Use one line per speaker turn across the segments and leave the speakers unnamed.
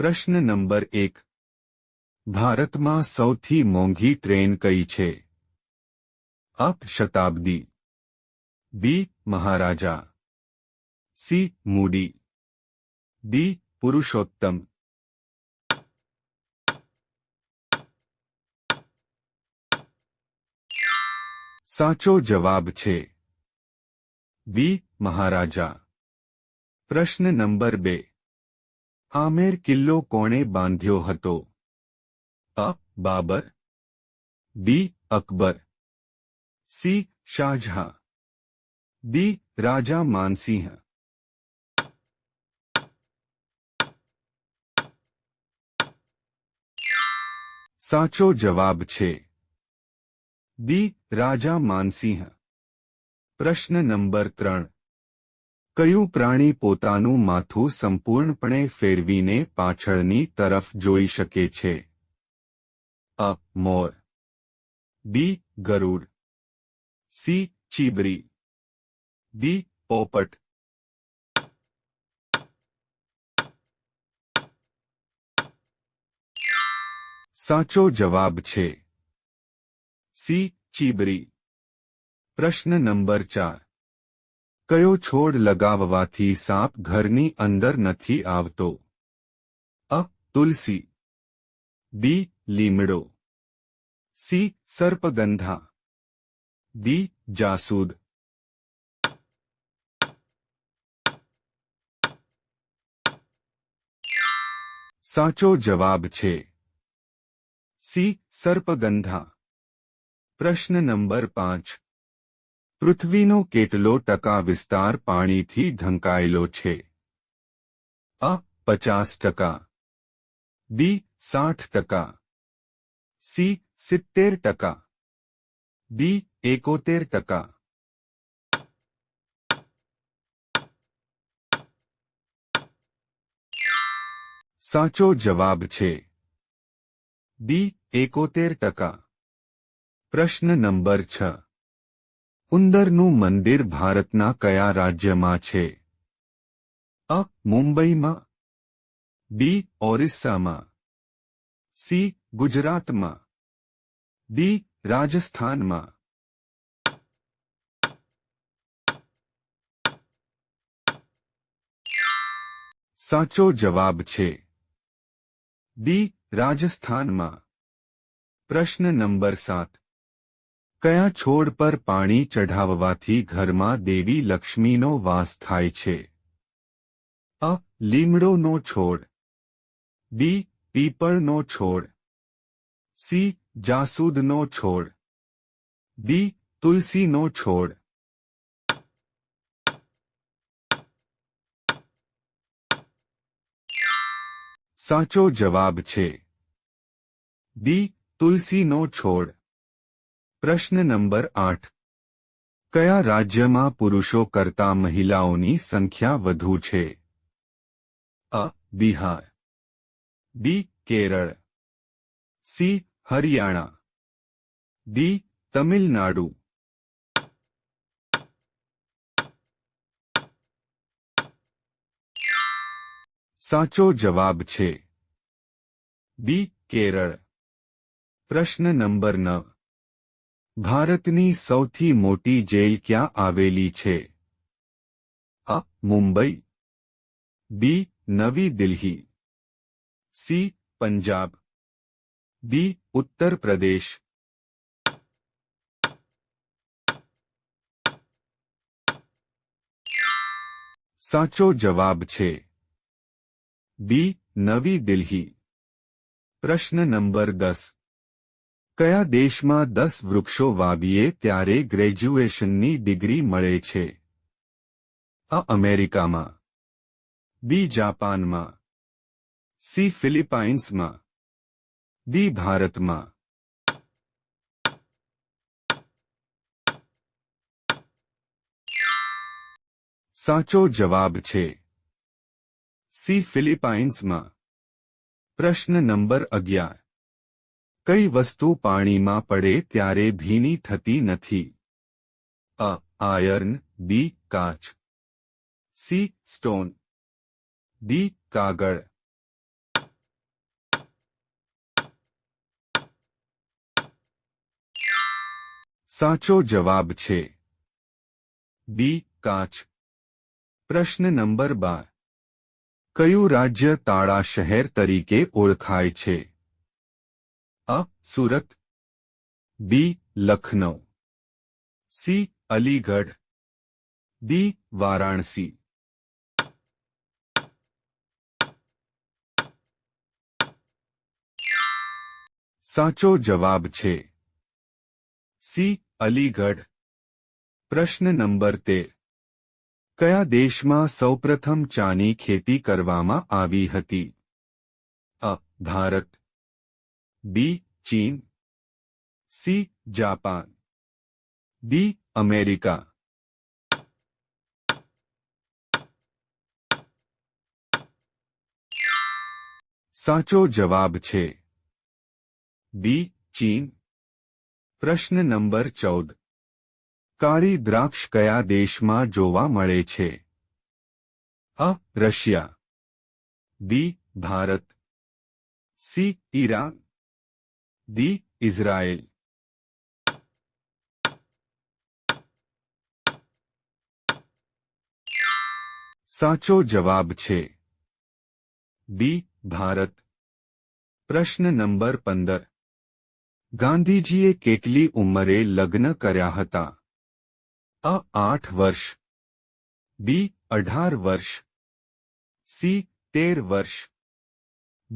प्रश्न नंबर एक भारत में सौ मोघी ट्रेन कई छे अप शताब्दी बी महाराजा सी मूडी दी पुरुषोत्तम साचो जवाब छे बी महाराजा प्रश्न नंबर बे आमेर किल्लो कोणे बांध्यो हतो A Babar B Akbar C Shahjahan D Raja Mansingh साचो जवाब छे दी राजा मानसिंह प्रश्न नंबर त्रण કયું પ્રાણી પોતાનું માથું સંપૂર્ણપણે ફેરવીને પાછળની તરફ જોઈ શકે છે અ મોર બી ગરુડ સી ચીબરી દી પોપટ સાચો જવાબ છે સી ચીબરી પ્રશ્ન નંબર ચાર क्यों छोड लगाववा थी साप घरनी अंदर नथी आवतो अ तुलसी बी लीमड़ो सी सर्पगंधा दी जासूद साचो जवाब छे सी सर्पगंधा प्रश्न नंबर पांच पृथ्वी नो કેટલો ટકા વિસ્તાર પાણી થી ઢંકાયલો છે અ 50% બી 60% સી 70% डी 71% સાચો જવાબ છે डी 71% પ્રશ્ન નંબર 6 ઉંદરનું મંદિર ભારતના કયા રાજ્યમાં છે અ મુંબઈમાં બી ઓરિસ્સામાં સી ગુજરાતમાં ડી રાજસ્થાનમાં સાચો જવાબ છે ડી રાજસ્થાનમાં પ્રશ્ન નંબર સાત કયા છોડ પર પાણી ચઢાવવાથી ઘરમાં દેવી લક્ષ્મીનો વાસ થાય છે અ લીમડોનો છોડ બી પીપળનો છોડ સી જાસૂદનો છોડ દી તુલસીનો છોડ સાચો જવાબ છે દી તુલસીનો છોડ પ્રશ્ન નંબર આઠ કયા રાજ્યમાં પુરુષો કરતા મહિલાઓની સંખ્યા વધુ છે A Bihar B Kerala C Haryana D Tamil Nadu સાચો જવાબ છે બી કેરળ પ્રશ્ન નંબર નવ भारत की સૌથી મોટી જેલ ક્યાં આવેલી છે અ મુંબઈ બી નવી દિલ્હી સી પંજાબ ડી ઉત્તર પ્રદેશ સાચો જવાબ છે બી નવી દિલ્હી પ્રશ્ન નંબર 10 કયા દેશમાં દસ વૃક્ષો વાવીએ ત્યારે ગ્રેજ્યુએશનની ડિગ્રી મળે છે અ અમેરિકામાં બી જાપાનમાં સી ફિલિપાઇન્સમાં દી ભારતમાં સાચો જવાબ છે સી ફિલિપાઇન્સમાં પ્રશ્ન નંબર અગિયાર કઈ વસ્તુ પાણીમાં પડે ત્યારે ભીની થતી નથી અ આયર્ન બી કાચ સી સ્ટોન ડી કાગળ સાચો જવાબ છે બી કાચ પ્રશ્ન નંબર 12 કયું રાજ્ય તાળા શહેર તરીકે ઓળખાય છે A Surat B Lucknow C Aligarh D Varanasi साचो जवाब छे सी अलीगढ़ प्रश्न नंबर तेर क्या देश में सौ प्रथम चा खेती करवामा अ भारत बी चीन सी जापान डी अमेरिका साचो जवाब छे बी चीन प्रश्न नंबर चौदह काली द्राक्ष कया देश में जोवा मे A Russia B Bharat C Iran di Israel. સાચો જવાબ છે બી ભારત પ્રશ્ન નંબર પંદર ગાંધીજીએ કેટલી ઉંમરે લગ્ન કર્યા હતા અ આઠ વર્ષ બી અઢાર વર્ષ સી તેર વર્ષ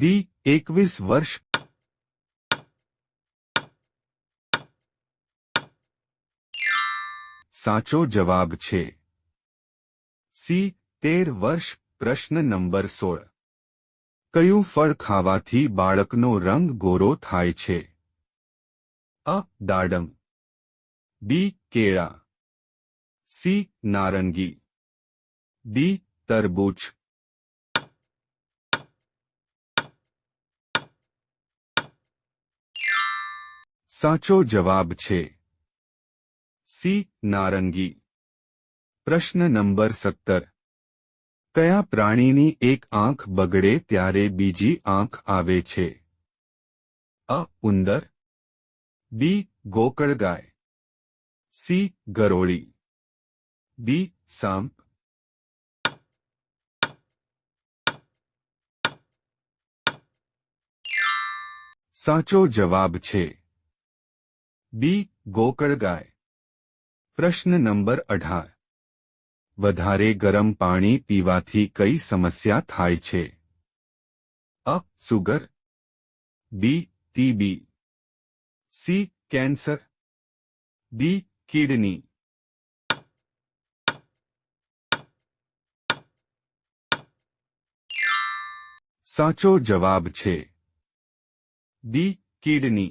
દી એકવીસ વર્ષ સાચો જવાબ છે સી તેર વર્ષ પ્રશ્ન નંબર સોળ કયું ફળ ખાવાથી બાળકનો રંગ ગોરો થાય છે અ દાડમ બી કેળા સી નારંગી દી તરબૂચ સાચો જવાબ છે સી નારંગી પ્રશ્ન નંબર સત્તર કયા પ્રાણીની એક આંખ બગડે ત્યારે બીજી આંખ આવે છે અ ઉંદર બી ગોકળગાય સી ગરોળી દી સાંપ સાચો જવાબ છે બી ગોકળગાય प्रश्न नंबर 18 વધારે गरम पाणी પીવાથી કઈ સમસ્યા થાય છે A sugar B TB C cancer D kidney સાચો જવાબ છે ડી કિડની